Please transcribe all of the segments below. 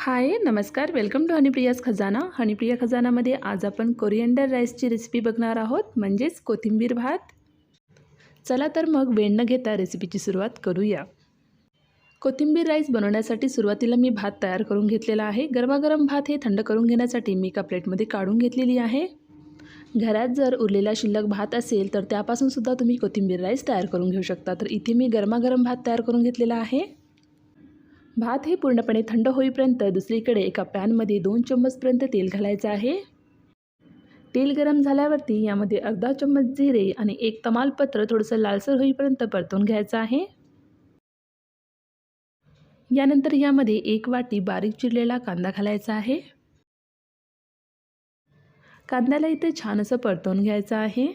हाय नमस्कार. Welcome to हनीप्रियाज खजाना. हनीप्रिया खजानामध्ये आज आपण कोरिएंडर राईसची रेसिपी बघणार आहोत म्हणजेच कोथिंबीर भात. चला तर मग वेळ न घेता रेसिपीची सुरुवात करूया. कोथिंबीर राईस बनवण्यासाठी सुरुवातीला मी भात तयार करून घेतलेला आहे. गरमागरम भात हे थंड करून घेण्यासाठी मी एका प्लेटमध्ये काढून घेतलेली आहे. घरात जर उरलेला शिल्लक भात असेल तर त्यापासूनसुद्धा तुम्ही कोथिंबीर राईस तयार करून घेऊ शकता. तर इथे मी गरमागरम भात तयार करून घेतलेला आहे. भात हे पूर्णपणे थंड होईपर्यंत दुसरीकडे एका पॅनमध्ये दोन चम्मचपर्यंत तेल घालायचं आहे. तेल गरम झाल्यावरती यामध्ये अर्धा चम्मच जिरे आणि एक तमालपत्र थोडंसं लालसर होईपर्यंत परतून घ्यायचं आहे. यानंतर यामध्ये एक वाटी बारीक चिरलेला कांदा घालायचा आहे. कांद्याला इथे छान असं परतवून घ्यायचं आहे.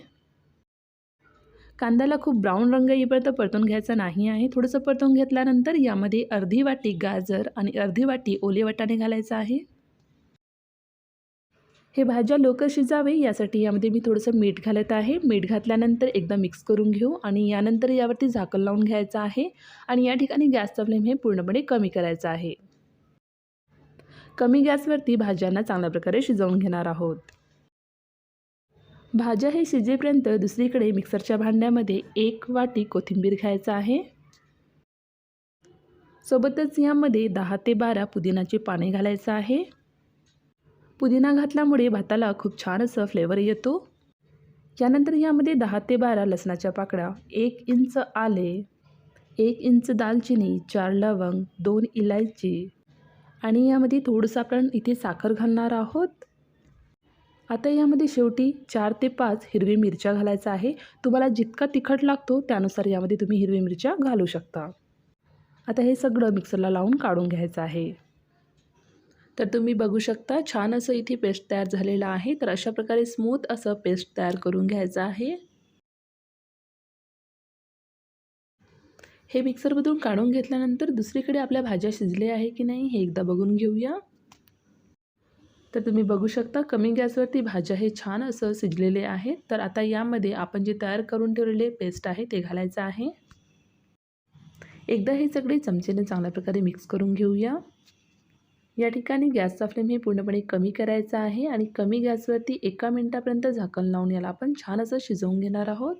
कांद्याला खूप ब्राऊन रंग येईपर्यंत परतून घ्यायचा नाही आहे. थोडंसं परतून घेतल्यानंतर यामध्ये अर्धी वाटी गाजर आणि अर्धी वाटी ओले वाटाणे घालायचं आहे. हे भाज्या लवकर शिजावे यासाठी यामध्ये मी थोडंसं मीठ घालत आहे. मीठ घातल्यानंतर एकदा मिक्स करून घेऊ आणि यानंतर यावरती झाकण लावून घ्यायचं आहे आणि या ठिकाणी गॅसचा फ्लेम हे पूर्णपणे कमी करायचा आहे. कमी गॅसवरती भाज्यांना चांगल्या प्रकारे शिजवून घेणार आहोत. भाज्या हे शिजेपर्यंत दुसरीकडे मिक्सरच्या भांड्यामध्ये एक वाटी कोथिंबीर घ्यायचं आहे. सोबतच यामध्ये दहा ते बारा पुदिनाचे पाने घालायचं आहे. पुदिना घातल्यामुळे भाताला खूप छान असं फ्लेवर येतो. यानंतर यामध्ये दहा ते बारा लसणाच्या पाकळ्या एक इंच आले एक इंच दालचिनी चार लवंग दोन इलायची आणि यामध्ये थोडंसं आपण इथे साखर घालणार आहोत. आता यामध्ये शेवटी चार ते पाच हिरवी मिरच्या घालायचा आहे. तुम्हाला जितका तिखट लागतो त्यानुसार यामध्ये तुम्ही हिरवी मिरच्या घालू शकता. आता हे सगळं मिक्सरला लावून काढून घ्यायचं आहे. तर तुम्ही बघू शकता छान असं इथे पेस्ट तयार झालेलं आहे. तर अशा प्रकारे स्मूथ असं पेस्ट तयार करून घ्यायचं आहे. हे मिक्सरमधून काढून घेतल्यानंतर दुसरीकडे आपल्या भाज्या शिजल्या आहे की नाही हे एकदा बघून घेऊया. तर तुम्ही बघू शकता कमी गॅसवरती भाज्या हे छान असं शिजलेले आहेत तर आता यामध्ये आपण जे तयार करून ठेवलेले पेस्ट आहे ते घालायचं आहे. एकदा हे सगळे चमचेने चांगल्या प्रकारे मिक्स करून घेऊया. या ठिकाणी गॅसचा फ्लेम हे पूर्णपणे कमी करायचा आहे आणि कमी गॅसवरती एका मिनटापर्यंत झाकण लावून याला आपण छान असं शिजवून घेणार आहोत.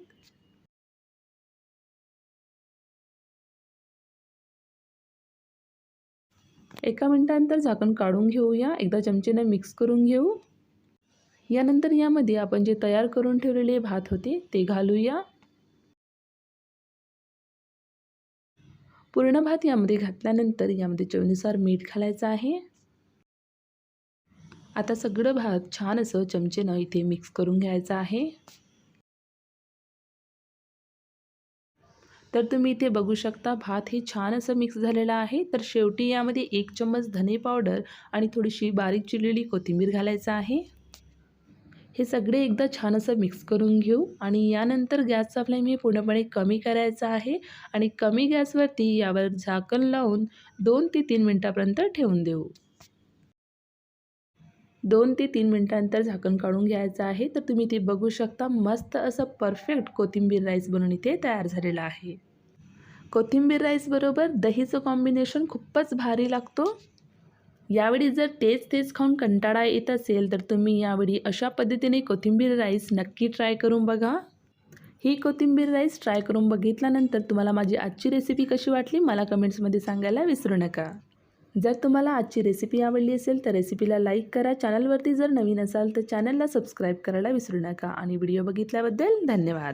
एका मिनटानंतर झाकण काढून घेऊया. एकदा चमचेने मिक्स करून घेऊ. यानंतर यामध्ये आपण जे तयार करून ठेवलेले भात होते ते घालूया. पूर्ण भात यामध्ये घातल्यानंतर यामध्ये चवीनुसार मीठ घालायचं आहे. आता सगळं भात छान असं चमचेनं इथे मिक्स करून घ्यायचं आहे. तर तुम्ही इथे बघू शकता भात हे छान असं मिक्स झालेलं आहे. तर शेवटी यामध्ये एक चम्मच धने पावडर आणि थोडीशी बारीक चिरलेली कोथिंबीर घालायचं आहे. हे सगळे एकदा छान असं मिक्स करून घेऊ आणि यानंतर गॅसचा फ्लेम हे पूर्णपणे कमी करायचा आहे आणि कमी गॅसवरती यावर झाकण लावून दोन ते तीन मिनटापर्यंत ठेवून देऊ. दोन ते तीन मिनटानंतर झाकण काढून घ्यायचं आहे. तर तुम्ही ते बघू शकता. मस्त असं परफेक्ट कोथिंबीर राईस बनवून इथे तयार झालेलं आहे. कोथिंबीर राईसबरोबर दहीचं कॉम्बिनेशन खूपच भारी लागतो. यावेळी जर तेच तेच खाऊन कंटाळा येत असेल तर तुम्ही यावेळी अशा पद्धतीने कोथिंबीर राईस नक्की ट्राय करून बघा. ही कोथिंबीर राईस ट्राय करून बघितल्यानंतर तुम्हाला माझी आजची रेसिपी कशी वाटली मला कमेंट्समध्ये सांगायला विसरू नका. जर तुम्हाला आजची रेसिपी आवडली असेल तर रेसिपीला लाईक करा. चॅनलवरती जर नवीन असाल तर चॅनलला सबस्क्राईब करायला विसरू नका. आणि व्हिडिओ बघितल्याबद्दल धन्यवाद.